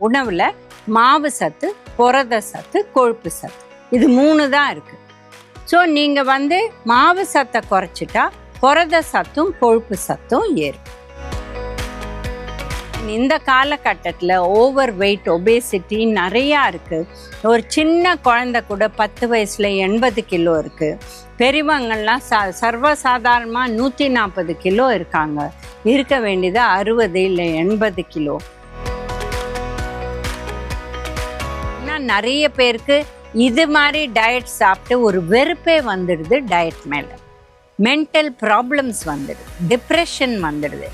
உணவுல மாவு சத்து புரத சத்து கொழுப்பு சத்து. இது மூணு தான் இருக்கு. ஸோ நீங்க வந்து மாவு சத்தை குறைச்சிட்டா புரத சத்தும் கொழுப்பு சத்தும் ஏறும் இந்த காலகட்டத்தில் ஓவர் வெயிட் ஒபேசிட்டி நிறையா இருக்குது ஒரு சின்ன குழந்தை கூட பத்து வயசில் எண்பது கிலோ இருக்குது பெரியவங்கள்லாம் ச சர்வசாதாரணமாக நூற்றி நாற்பது கிலோ இருக்காங்க. இருக்க வேண்டியது அறுபது இல்லை எண்பது கிலோ. நிறைய பேருக்கு இது மாதிரி டயட் சாப்பிட்டு ஒரு வெறுப்பே வந்துடுது டயட் மேலே. மென்டல் ப்ராப்ளம்ஸ் வந்துடுது. டிப்ரெஷன் வந்துடுது.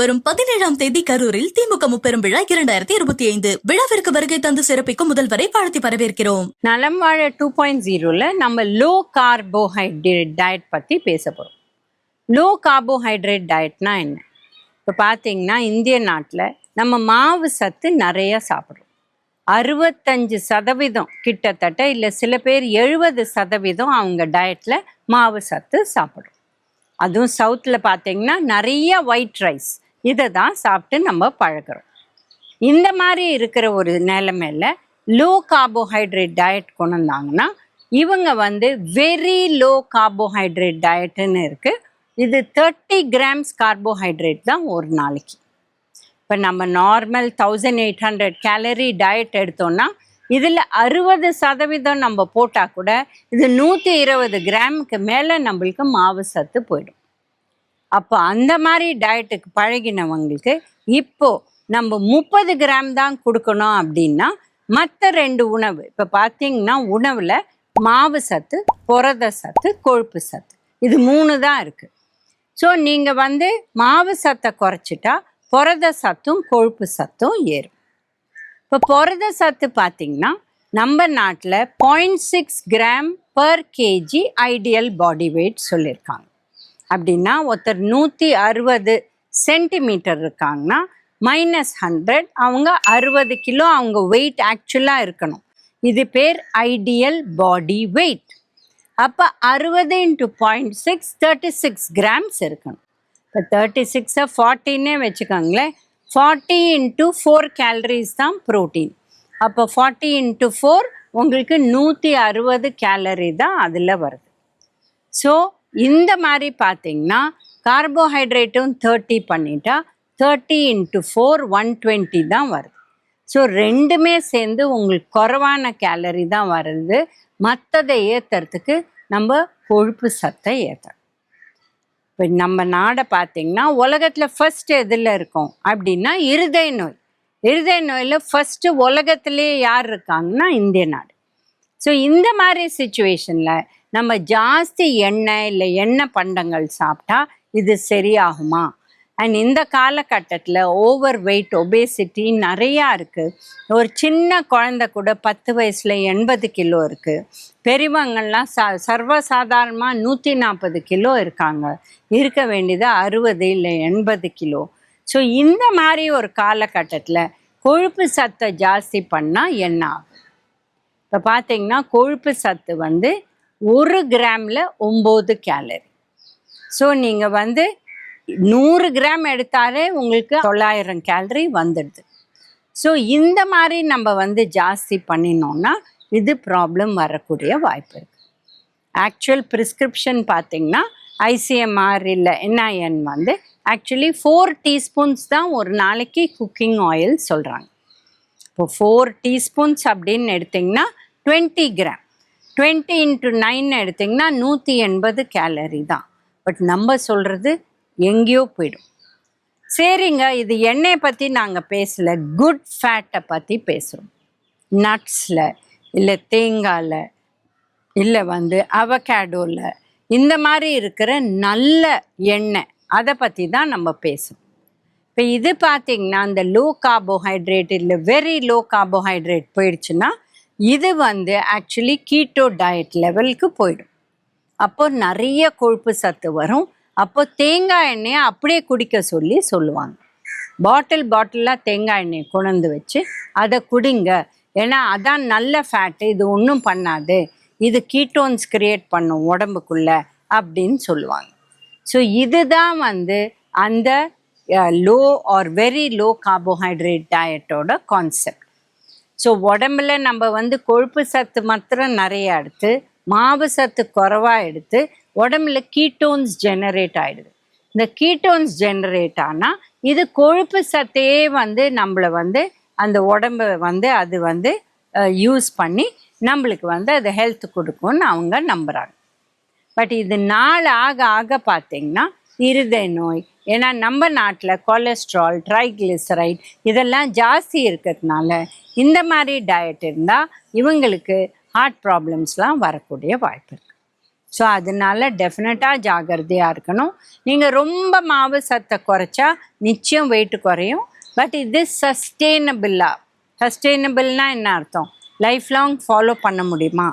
வரும் பதினேழாம் தேதி கரூரில் திமுக முப்பெரும் விழா இரண்டாயிரத்தி இருபத்தி ஐந்து. விழாவிற்கு வருகை தந்து சிறப்பிக்கும் முதல்வரை வாழ்த்தி வரவேற்கிறோம். நலம் வாழ டூ பாயிண்ட் ஜீரோவில் நம்ம லோ கார்போஹைட்ரேட் டயட் பற்றி பேச போகிறோம் லோ கார்போஹைட்ரேட் டயட்னா என்ன? இப்போ பார்த்தீங்கன்னா இந்திய நாட்டில் நம்ம மாவு சத்து நிறைய சாப்பிட்றோம். அறுபத்தஞ்சு சதவீதம் கிட்டத்தட்ட இல்லை சில பேர் எழுபது சதவீதம் அவங்க டயட்டில் மாவு சத்து சாப்பிட்றோம் அதுவும் சவுத்தில் பார்த்தீங்கன்னா நிறைய ஒயிட் ரைஸ் இதை தான் சாப்பிட்டு நம்ம பழகுறோம். இந்த மாதிரி இருக்கிற ஒரு நிலைமையில் லோ கார்போஹைட்ரேட் டயட் கொண்டு வந்தாங்கன்னா இவங்க வந்து வெரி லோ கார்போஹைட்ரேட் டயட்டுன்னு இருக்குது இது தேர்ட்டி கிராம்ஸ் கார்போஹைட்ரேட் தான் ஒரு நாளைக்கு. இப்போ நம்ம normal thousand eight hundred calorie diet எடுத்தோம்னா இதில் அறுபது சதவீதம் நம்ம போட்டால் கூட இது நூற்றி இருபது கிராமுக்கு மேலே நம்மளுக்கு மாவு சத்து போயிடும். அப்போ அந்த மாதிரி டயட்டுக்கு பழகினவங்களுக்கு இப்போ நம்ம முப்பது கிராம் தான் கொடுக்கணும் அப்படின்னா மற்ற ரெண்டு உணவு இப்போ பார்த்தீங்கன்னா உணவில் மாவு சத்து புரத சத்து கொழுப்பு சத்து இது மூணு தான் இருக்குது ஸோ நீங்கள் வந்து மாவு சத்தை குறைச்சிட்டா புரத சத்தும் கொழுப்பு சத்தும் ஏறும். இப்போ புரத சத்து பார்த்தீங்கன்னா நம்ம நாட்டில் point six gram per KG ideal body weight சொல்லியிருக்காங்க அப்படின்னா ஒருத்தர் நூற்றி அறுபது சென்டிமீட்டர் இருக்காங்கன்னா மைனஸ் ஹண்ட்ரட் அவங்க அறுபது கிலோ அவங்க வெயிட் ஆக்சுவலாக இருக்கணும். இது பேர் ஐடியல் பாடி வெயிட் அப்போ அறுபது into point six thirty six grams இருக்கணும். இப்போ தேர்ட்டி சிக்ஸை ஃபார்ட்டின்னே வச்சுக்கோங்களேன். ஃபார்ட்டி இன்ட்டு ஃபோர் கேலரிஸ் தான் ப்ரோட்டீன் அப்போ ஃபார்ட்டி இன்ட்டு ஃபோர் உங்களுக்கு நூற்றி அறுபது கேலரி தான் அதில் வருது. ஸோ இந்த மாதிரி பார்த்தீங்கன்னா கார்போஹைட்ரேட்டும் தேர்ட்டி பண்ணிட்டா thirty into four one twenty தான் வருது. ஸோ ரெண்டுமே சேர்ந்து உங்களுக்கு குறைவான கேலரி தான் வருது. மற்றதை ஏற்றுறதுக்கு நம்ம கொழுப்பு சத்தை ஏற்றணும் இப்போ நம்ம நாடை பார்த்தீங்கன்னா உலகத்தில் ஃபஸ்ட்டு எதில் இருக்கும்? அப்படின்னா இருதய நோய். இருதய நோயில் ஃபஸ்ட்டு உலகத்திலேயே யார் இருக்காங்கன்னா இந்திய நாடு. ஸோ இந்த மாதிரி சுச்சுவேஷனில் நம்ம ஜாஸ்தி எண்ணெய் இல்லை எண்ணெய் பண்டங்கள் சாப்பிட்டா இது சரியாகுமா? அண்ட் இந்த காலகட்டத்தில் ஓவர் வெயிட் ஒபேசிட்டி நிறையா இருக்குது ஒரு சின்ன குழந்தை கூட பத்து வயசில் எண்பது கிலோ இருக்குது பெரியவங்கள்லாம் ச சர்வசாதாரணமாக நூற்றி நாற்பது கிலோ இருக்காங்க. இருக்க வேண்டியது அறுபது இல்லை எண்பது கிலோ. ஸோ இந்த மாதிரி ஒரு காலகட்டத்தில் கொழுப்பு சத்தை ஜாஸ்தி பண்ணால் என்ன ஆகும்? இப்போ பார்த்தீங்கன்னா கொழுப்பு சத்து வந்து ஒரு கிராமில் ஒம்பது கேலரி ஸோ நீங்கள் வந்து நூறு கிராம் எடுத்தாலே உங்களுக்கு தொள்ளாயிரம் கேலரி வந்துடுது. ஸோ இந்த மாதிரி நம்ம வந்து ஜாஸ்தி பண்ணினோம்னா இது ப்ராப்ளம் வரக்கூடிய வாய்ப்பு இருக்குது ஆக்சுவல் ப்ரிஸ்கிரிப்ஷன் பார்த்தீங்கன்னா ஐசிஎம்ஆர் இல்லை என்ஐஎன் வந்து ஆக்சுவலி ஃபோர் டீஸ்பூன்ஸ் தான் ஒரு நாளைக்கு குக்கிங் ஆயில் சொல்கிறாங்க இப்போ ஃபோர் டீஸ்பூன்ஸ் அப்படின்னு எடுத்திங்கன்னா twenty gram twenty into nine எடுத்திங்கன்னா நூற்றி எண்பது கேலரி தான். பட் நம்ம சொல்கிறது எங்கேயோ போயிடும். சரிங்க இது எண்ணெயை பற்றி நாங்கள் பேசலை. குட் ஃபேட்டை பற்றி பேசுகிறோம் நட்ஸில் இல்லை தேங்காயில் இல்லை வந்து அவகேடோவில் இந்த மாதிரி இருக்கிற நல்ல எண்ணெய் அதை பற்றி தான் நம்ம பேசுகிறோம் இப்போ இது பார்த்தீங்கன்னா அந்த லோ கார்போஹைட்ரேட் இல்லை வெரி லோ கார்போஹைட்ரேட் போயிடுச்சுன்னா இது வந்து ஆக்சுவலி கீட்டோ டயட் லெவலுக்கு போயிடும். அப்போ நிறைய கொழுப்பு சத்து வரும் அப்போ தேங்காய் எண்ணெயை அப்படியே குடிக்க சொல்லி சொல்லுவாங்க. பாட்டில் பாட்டிலாக தேங்காய் எண்ணெயை கொண்டு வச்சு அதை குடிங்க. ஏன்னா அதான் நல்ல ஃபேட்டு இது ஒன்றும் பண்ணாது. இது கீட்டோன்ஸ் கிரியேட் பண்ணும் உடம்புக்குள்ள அப்படின்னு சொல்லுவாங்க. ஸோ இதுதான் வந்து அந்த low or very low carbohydrate டயட்டோட concept so உடம்புல நம்ம வந்து கொழுப்பு சத்து மாத்திரம் நிறைய எடுத்து மாவு சத்து குறைவாக எடுத்து உடம்புல கீட்டோன்ஸ் ஜெனரேட் ஆயிடுது. இந்த கீட்டோன்ஸ் ஜெனரேட் ஆனால் இது கொழுப்பு சத்தையே வந்து நம்மளை வந்து அந்த உடம்பை வந்து அது வந்து யூஸ் பண்ணி நம்மளுக்கு வந்து அது ஹெல்த் கொடுக்கும்னு அவங்க நம்புகிறாங்க பட் இது நாள் ஆக ஆக பார்த்தீங்கன்னா இருதய நோய் ஏன்னா நம்ம நாட்டில் கொலஸ்ட்ரால் ட்ரைக்ளிசரைட் இதெல்லாம் ஜாஸ்தி இருக்கிறதுனால இந்த மாதிரி டயட் இருந்தால் இவங்களுக்கு ஹார்ட் ப்ராப்ளம்ஸ்லாம் வரக்கூடிய வாய்ப்பு இருக்குது ஸோ அதனால டெஃபினட்டாக ஜாகிரதையாக இருக்கணும். நீங்கள் ரொம்ப மாவு சத்தை குறைச்சா நிச்சயம் வெயிட் குறையும். பட் இது சஸ்டெயினபிளாக சஸ்டெயினபிள்னா என்ன அர்த்தம்? லைஃப் லாங் ஃபாலோ பண்ண முடியுமா?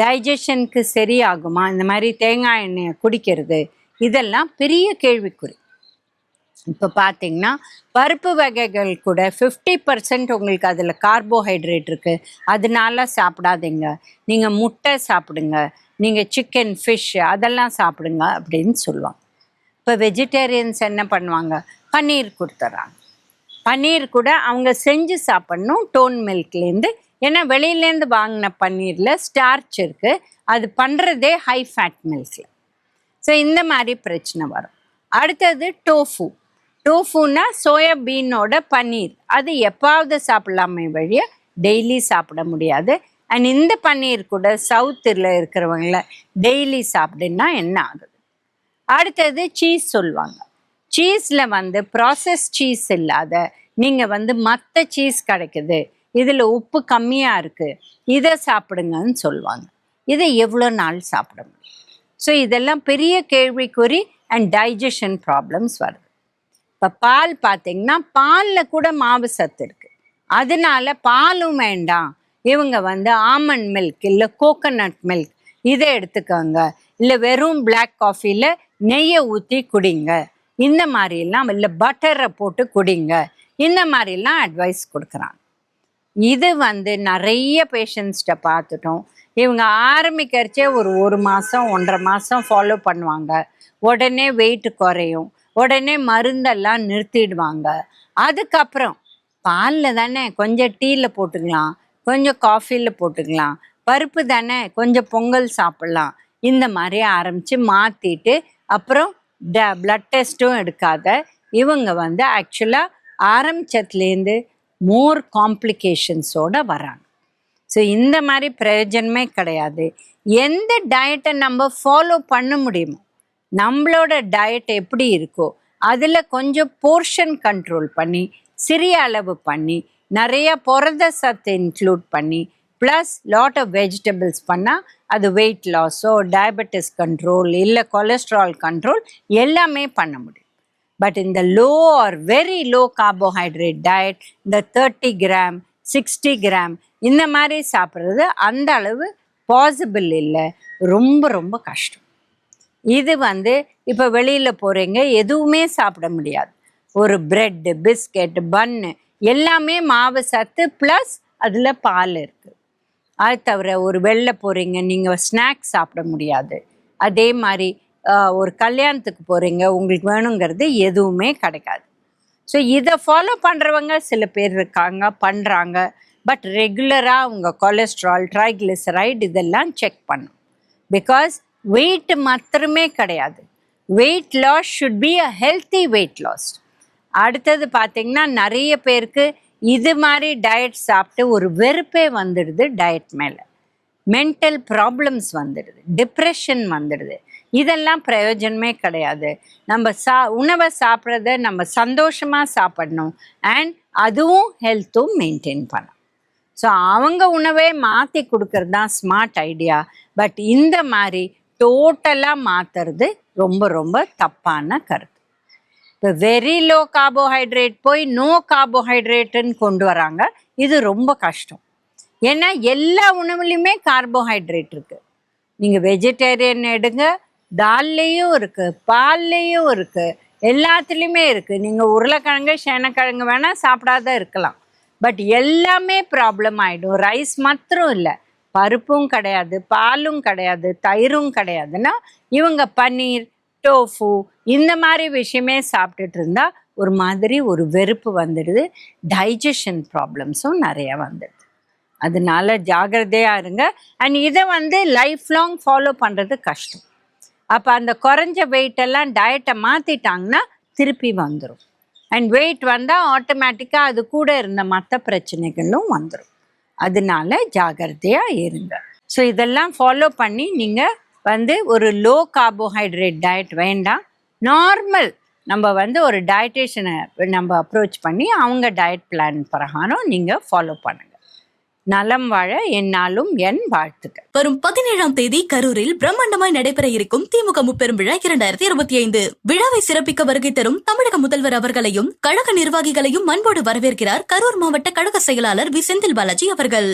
டைஜஷனுக்கு சரியாகுமா? இந்த மாதிரி தேங்காய் எண்ணெயை குடிக்கிறது. இதெல்லாம் பெரிய கேள்விக்குறி. இப்போ பார்த்தீங்கன்னா பருப்பு வகைகள் கூட ஃபிஃப்டி பர்சன்ட் உங்களுக்கு அதில் கார்போஹைட்ரேட் இருக்குது அதனால சாப்பிடாதீங்க. நீங்கள் முட்டை சாப்பிடுங்க. நீங்கள் சிக்கன் ஃபிஷ் அதெல்லாம் சாப்பிடுங்க அப்படின்னு சொல்லுவாங்க. இப்போ வெஜிடேரியன்ஸ் என்ன பண்ணுவாங்க? பன்னீர் கொடுத்துட்றாங்க பன்னீர் கூட அவங்க செஞ்சு சாப்பிட்ணும். டோன் மில்க்லேருந்து ஏன்னா வெளியிலேருந்து வாங்கின பன்னீரில் ஸ்டார்ச் இருக்குது அது பண்ணுறதே ஹை ஃபேட் மில்கில் ஸோ இந்த மாதிரி பிரச்சனை வரும். அடுத்தது டோஃபு டோஃபுனா சோயாபீனோட பன்னீர். அது எப்பாவது சாப்பிடலாமே வழிய டெய்லி சாப்பிட முடியாது. அண்ட் இந்த பன்னீர் கூட சவுத்தில் இருக்கிறவங்கள டெய்லி சாப்பிடுன்னா என்ன ஆகுது? அடுத்தது சீஸ் சொல்லுவாங்க. சீஸில் வந்து ப்ராசஸ் சீஸ் இல்லாத நீங்கள் வந்து மற்ற சீஸ் கிடைக்குது இதில் உப்பு கம்மியாக இருக்குது இதை சாப்பிடுங்கன்னு சொல்லுவாங்க. இதை எவ்வளோ நாள் சாப்பிட முடியும்? ஸோ இதெல்லாம் பெரிய கேள்விக்குறி அண்ட் டைஜஷன் ப்ராப்ளம்ஸ் வருது. இப்போ பால் பார்த்தீங்கன்னா பாலில் கூட மாவு சத்து இருக்குது அதனால பாலும் வேண்டாம். இவங்க வந்து ஆமண்ட் மில்க் இல்லை கோகனட் மில்க் இதை எடுத்துக்கோங்க. இல்லை வெறும் பிளாக் காஃபியில் நெய்யை ஊற்றி குடிங்க. இந்த மாதிரிலாம் இல்லை பட்டரை போட்டு குடிங்க. இந்த மாதிரிலாம் அட்வைஸ் கொடுக்குறாங்க. இது வந்து நிறைய பேஷண்ட்ஸ்கிட்ட பார்த்துட்டோம். இவங்க ஆரம்பிக்கிறச்சே ஒரு ஒரு மாதம் ஒன்றரை மாதம் ஃபாலோ பண்ணுவாங்க. உடனே வெயிட் குறையும். உடனே மருந்தெல்லாம் நிறுத்திடுவாங்க. அதுக்கப்புறம் பாலில் தானே கொஞ்சம் டீயில் போட்டுக்கலாம். கொஞ்சம் காஃபியில் போட்டுக்கலாம். பருப்பு தானே கொஞ்சம் பொங்கல் சாப்பிட்லாம். இந்த மாதிரி ஆரம்பித்து மாற்றிட்டு அப்புறம் ட பிளட் டெஸ்ட்டும் எடுக்காத. இவங்க வந்து ஆக்சுவலாக ஆரம்பிச்சதுலேருந்து மோர் காம்ப்ளிகேஷன்ஸோட வராங்க. ஸோ இந்த மாதிரி பிரயோஜனமே கிடையாது. எந்த டயட்டை நம்ம ஃபாலோ பண்ண முடியுமோ நம்மளோட டயட் எப்படி இருக்கோ அதில் கொஞ்சம் போர்ஷன் கண்ட்ரோல் பண்ணி சிறிய அளவு பண்ணி நிறைய புரத சத்து இன்க்ளூட் பண்ணி ப்ளஸ் லாட் ஆஃப் வெஜிடபிள்ஸ் பண்ணால் அது வெயிட் லாஸோ டயபெட்டிஸ் கண்ட்ரோல் இல்லை கொலஸ்ட்ரால் கண்ட்ரோல் எல்லாமே பண்ண முடியும். பட் இந்த low or very low carbohydrate diet இந்த தேர்ட்டி கிராம் சிக்ஸ்டி கிராம் இந்த மாதிரி சாப்பிட்றது அந்த அளவு பாசிபிள் இல்லை. ரொம்ப ரொம்ப கஷ்டம். இது வந்து இப்போ வெளியில் போகிறீங்க எதுவுமே சாப்பிட முடியாது. ஒரு பிரெட்டு பிஸ்கெட் பன்னு எல்லாமே மாவு சத்து ப்ளஸ் அதில் பால் இருக்குது அது தவிர ஒரு வெளில போகிறீங்க நீங்கள் ஸ்நாக்ஸ் சாப்பிட முடியாது. அதே மாதிரி ஒரு கல்யாணத்துக்கு போகிறீங்க உங்களுக்கு வேணுங்கிறது எதுவுமே கிடைக்காது. ஸோ இதை ஃபாலோ பண்ணுறவங்க சில பேர் இருக்காங்க பண்ணுறாங்க பட் ரெகுலராக அவங்க கொலஸ்ட்ரால் ட்ரைக்ளிசரைட் இதெல்லாம் செக் பண்ணும். பிகாஸ் வெயிட் மாத்திரமே கிடையாது. Weight loss should be a healthy weight loss அடுத்தது பார்த்தீங்கன்னா நிறைய பேருக்கு இது மாதிரி டயட் சாப்பிட்டு ஒரு வெறுப்பே வந்துடுது டயட் மேலே. மென்டல் ப்ராப்ளம்ஸ் வந்துடுது டிப்ரெஷன் வந்துடுது. இதெல்லாம் பிரயோஜனமே கிடையாது. நம்ம சா உணவை சாப்பிட்றத நம்ம சந்தோஷமாக சாப்பிடணும். அண்ட் அதுவும் ஹெல்த்தும் மெயின்டைன் பண்ணணும். ஸோ அவங்க உணவே மாற்றி கொடுக்கறது தான் ஸ்மார்ட் ஐடியா பட் இந்த மாதிரி டோட்டலாக மாற்றுறது ரொம்ப ரொம்ப தப்பான கருத்து. இப்போ வெரி லோ கார்போஹைட்ரேட் போய் நோ கார்போஹைட்ரேட்டுன்னு கொண்டு வராங்க. இது ரொம்ப கஷ்டம். ஏன்னா எல்லா உணவுலையுமே கார்போஹைட்ரேட் இருக்குது நீங்கள் வெஜிடேரியன் எடுங்க தால்லையும் இருக்குது பால்லையும் இருக்குது எல்லாத்துலேயுமே இருக்குது நீங்கள் உருளைக்கிழங்கு சேனக்கிழங்கு வேணால் சாப்பிடாத இருக்கலாம். பட் எல்லாமே ப்ராப்ளம் ஆகிடும் ரைஸ் மாத்திரம் இல்லை. பருப்பும் கிடையாது பாலும் கிடையாது தயிரும் கிடையாதுன்னா இவங்க பன்னீர் டோஃபு இந்த மாதிரி விஷயமே சாப்பிட்டுட்டு இருந்தா ஒரு மாதிரி ஒரு வெறுப்பு வந்துடுது. டைஜஷன் ப்ராப்ளம்ஸும் நிறைய வந்துடுது. அதனால ஜாகிரதையா இருங்க. அண்ட் இதை வந்து லைஃப் லாங் ஃபாலோ பண்ணுறது கஷ்டம். அப்போ அந்த குறைஞ்ச வெயிட் எல்லாம் டயட்டை மாற்றிட்டாங்கன்னா திருப்பி வந்துடும் அண்ட் வெயிட் வந்தால் ஆட்டோமேட்டிக்காக அது கூட இருந்த மற்ற பிரச்சனைகளும் வந்துடும் அதனால ஜாகிரதையாக இருங்க. ஸோ இதெல்லாம் ஃபாலோ பண்ணி நீங்கள் வந்து ஒரு லோ கார்போஹைட்ரேட் டயட் வேண்டாம் நார்மல் நம்ம வந்து ஒரு டயட்டேஷனை நம்ம அப்ரோச் பண்ணி அவங்க டயட் பிளான் பிரகாரம் நீங்கள் ஃபாலோ பண்ணுங்கள் நலம் வாழ என்னாலும் என் வாழ்த்துக்கள். வரும் பதினேழாம் தேதி கரூரில் பிரம்மாண்டமாய் நடைபெற இருக்கும் திமுக முப்பெரும் விழா இரண்டாயிரத்தி இருபத்தி ஐந்து. விழாவை சிறப்பிக்க வருகை தரும் தமிழக முதல்வர் அவர்களையும் கழக நிர்வாகிகளையும் அன்போடு வரவேற்கிறார் கரூர் மாவட்ட கழக செயலாளர் வி செந்தில் பாலாஜி அவர்கள்.